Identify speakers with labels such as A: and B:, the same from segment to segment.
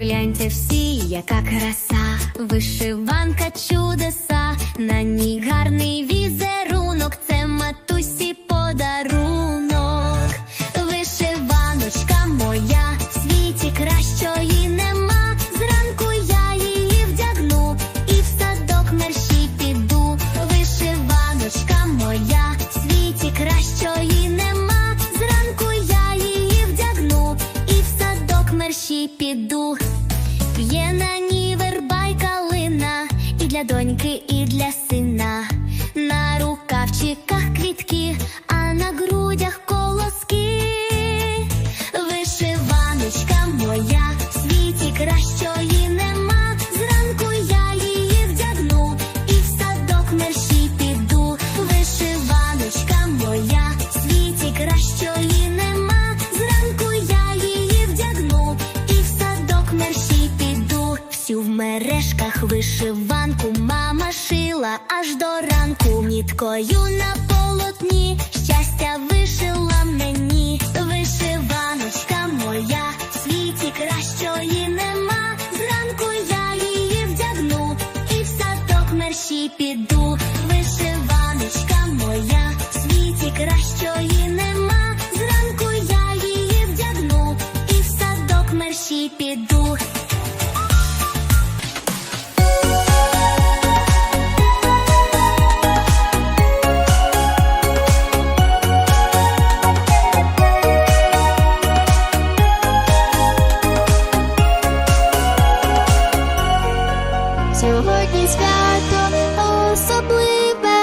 A: Гляньте всі, яка краса, вишиванка чудеса, на ній гарний для доньки, і для Мережках вишиванку мама шила аж до ранку. Ніткою на полотні щастя вишила мені. Вишиваночка моя, в світі кращої нема. Зранку я її вдягну і в садок мерщій піду. Вишиваночка моя, в світі кращої нема. Зранку я її вдягну і в садок мерщій піду.
B: Сьогодні свято особливе,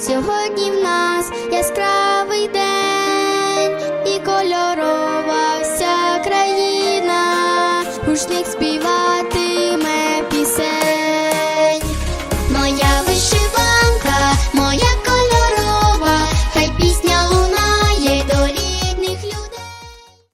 B: сьогодні в нас яскравий день, і кольорова вся країна, гучних спів.